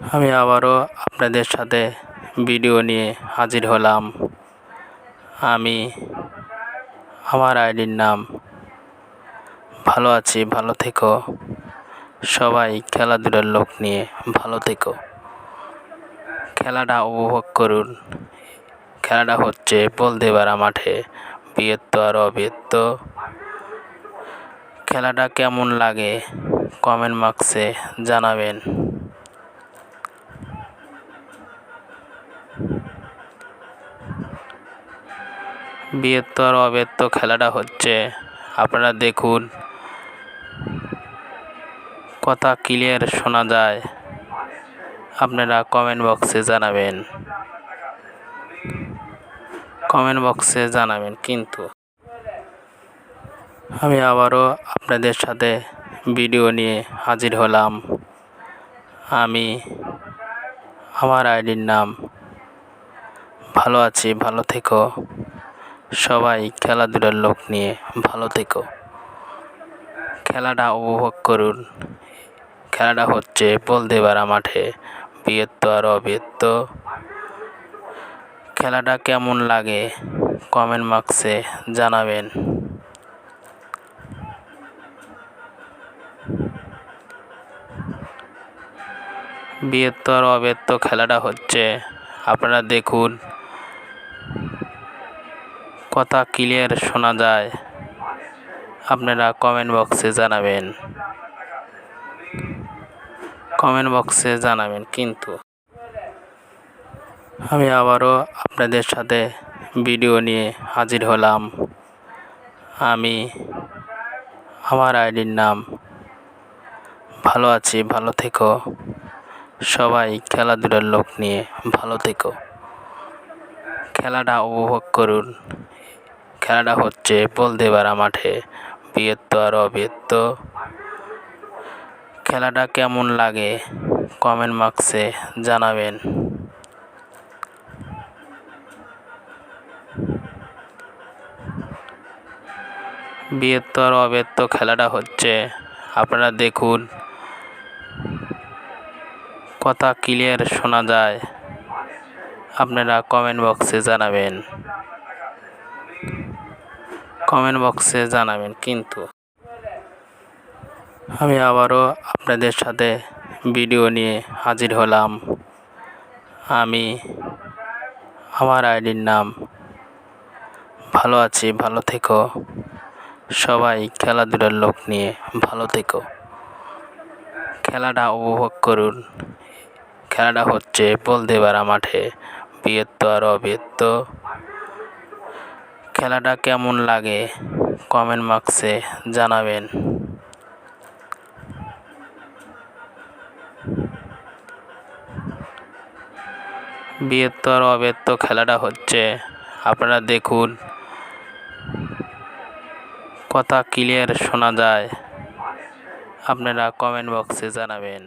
আমি আবারও আপনাদের সাথে ভিডিও নিয়ে হাজির হলাম। আমি আমার আইডির নাম। ভালো আছি, ভালো থেকো। সবাই খেলাধুলার লোক নিয়ে ভালো থেকো। খেলাটা উপভোগ করুন। খেলাটা হচ্ছে বলদেবারা মাঠে। বীরত্ব আর অবীরত্ব খেলাটা কেমন লাগে কমেন্ট বক্সে জানাবেন। আর অবীরত্ব খেলাটা হচ্ছে। আপনারা দেখুন। কথা ক্লিয়ার শোনা যায়। আপনারা কমেন্ট বক্সে জানাবেন। কমেন্ট বক্সে জানাবেন কিন্তু। আমি আবারও আপনাদের সাথে ভিডিও নিয়ে হাজির হলাম। আমি আমার আইডির নাম ভালো আছি, ভালো থেকো। সবাই খেলাধুলার লোক নিয়ে ভালো থেকো। খেলাটা উপভোগ করুন। খেলাটা হচ্ছে বলদেবারা মাঠে। বীরত্ব আর অবীরত্ব খেলাটা কেমন লাগে কমেন্ট বক্সে জানাবেন। বীরত্ব আর অবীরত্ব খেলাটা হচ্ছে আপনারা দেখুন। কথা ক্লিয়ার শোনা যায়। আপনারা কমেন্ট বক্সে জানাবেন। কমেন্ট বক্সে জানাবেন কিন্তু। আমি আবারও আপনাদের সাথে ভিডিও নিয়ে হাজির হলাম। আমি, আমার আইডির নাম। ভালো আছি, ভালো থেকো। সবাই খেলাধুলার লোক নিয়ে ভালো থেকো। খেলাটা উপভোগ করুন। খেলাটা হচ্ছে বলদেবারা মাঠে। বীরত্ব আর অবীরত্ব খেলাটা কেমন লাগে কমেন্ট বক্সে জানাবেন। বীরত্ব আর অবীরত্ব খেলাটা হচ্ছে, আপনারা দেখুন। কথা ক্লিয়ার শোনা যায়। আপনারা কমেন্ট বক্সে জানাবেন। কমেন্ট বক্সে জানাবেন, কিন্তু আমি আবারও আপনাদের সাথে ভিডিও নিয়ে হাজির হলাম। আমি আমার আইডির নাম ভালো আছি, ভালো থেকো। সবাই খেলাধুলার লোক নিয়ে ভালো থেকো। খেলাটা উপভোগ করুন। খেলাটা হচ্ছে বলদেবারা মাঠে বীরত্ব আর অবীরত্ব খেলাটা কেমন লাগে? কমেন্ট বক্সে জানাবেন। বীরত্ব আর অবীরত্ব খেলাটা হচ্ছে, আপনারা দেখুন, কথা ক্লিয়ার শোনা যায়, আপনারা কমেন্ট বক্সে জানাবেন।